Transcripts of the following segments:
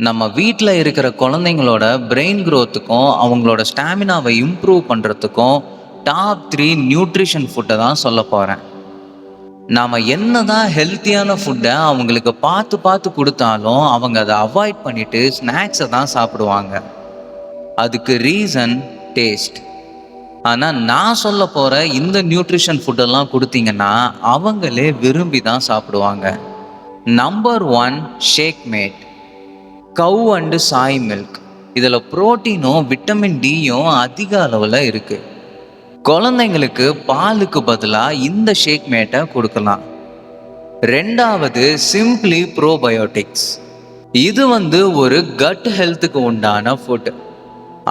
நம்ம வீட்டில் இருக்கிற குழந்தைங்களோட பிரெயின் க்ரோத்துக்கும் அவங்களோட ஸ்டாமினாவை இம்ப்ரூவ் பண்ணுறதுக்கும் டாப் த்ரீ நியூட்ரிஷன் ஃபுட்டை தான் சொல்ல போகிறேன் நாம் என்ன தான் ஹெல்த்தியான ஃபுட்டை அவங்களுக்கு பார்த்து பார்த்து கொடுத்தாலும் அவங்க அதை அவாய்ட் பண்ணிட்டு ஸ்நாக்ஸை தான் சாப்பிடுவாங்க. அதுக்கு ரீசன் டேஸ்ட் ஆனால் நான் சொல்ல போகிற இந்த நியூட்ரிஷன் ஃபுட்டெல்லாம் கொடுத்தீங்கன்னா அவங்களே விரும்பி தான் சாப்பிடுவாங்க. Number one shake made cow and soy milk இதில் புரோட்டீனும் விட்டமின் டியும் அதிக அளவில் இருக்குது குழந்தைங்களுக்கு பாலுக்கு பதிலாக இந்த ஷேக் மேட்டை கொடுக்கலாம். ரெண்டாவது சிம்பிளி ப்ரோபயோட்டிக்ஸ் இது வந்து ஒரு கட் ஹெல்த்துக்கு உண்டான ஃபுட்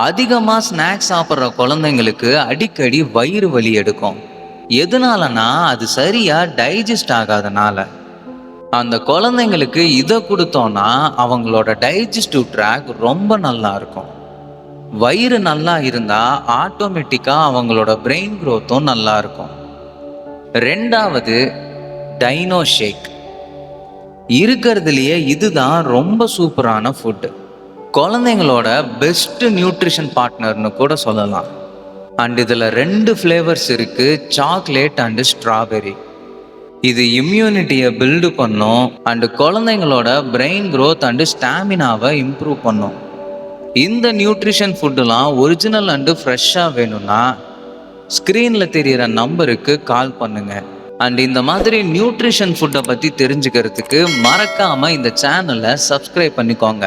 அதிகமாக ஸ்நாக்ஸ் சாப்பிட்ற குழந்தைங்களுக்கு அடிக்கடி வயிறு வலி எடுக்கும். எதனாலனா அது சரியாக டைஜஸ்ட் ஆகாதனால. அந்த குழந்தைங்களுக்கு இதை கொடுத்தோன்னா அவங்களோட டைஜஸ்டிவ் ட்ராக் ரொம்ப நல்லா இருக்கும். வயிறு நல்லா இருந்தால் ஆட்டோமேட்டிக்காக அவங்களோட பிரெயின் க்ரோத்தும் நல்லா இருக்கும். ரெண்டாவது டைனோ ஷேக் இருக்கிறதுலையே இதுதான் ரொம்ப சூப்பரான ஃபுட்டு குழந்தைங்களோட பெஸ்ட் நியூட்ரிஷன் பார்ட்னர்னு கூட சொல்லலாம். அண்ட் இதில் ரெண்டு ஃப்ளேவர்ஸ் இருக்குது சாக்லேட் அண்டு ஸ்ட்ராபெரி இது இம்யூனிட்டியை பில்டு பண்ணும் அண்டு குழந்தைங்களோட பிரெயின் க்ரோத் அண்டு ஸ்டாமினாவை இம்ப்ரூவ் பண்ணும். இந்த நியூட்ரிஷன் ஃபுட்டுலாம் ஒரிஜினல் அண்டு ஃப்ரெஷ்ஷாக வேணும்னா ஸ்க்ரீனில் தெரிகிற நம்பருக்கு கால் பண்ணுங்க. அண்ட் இந்த மாதிரி நியூட்ரிஷன் ஃபுட்டை பற்றி தெரிஞ்சுக்கிறதுக்கு மறக்காமல் இந்த சேனலை சப்ஸ்கிரைப் பண்ணிக்கோங்க.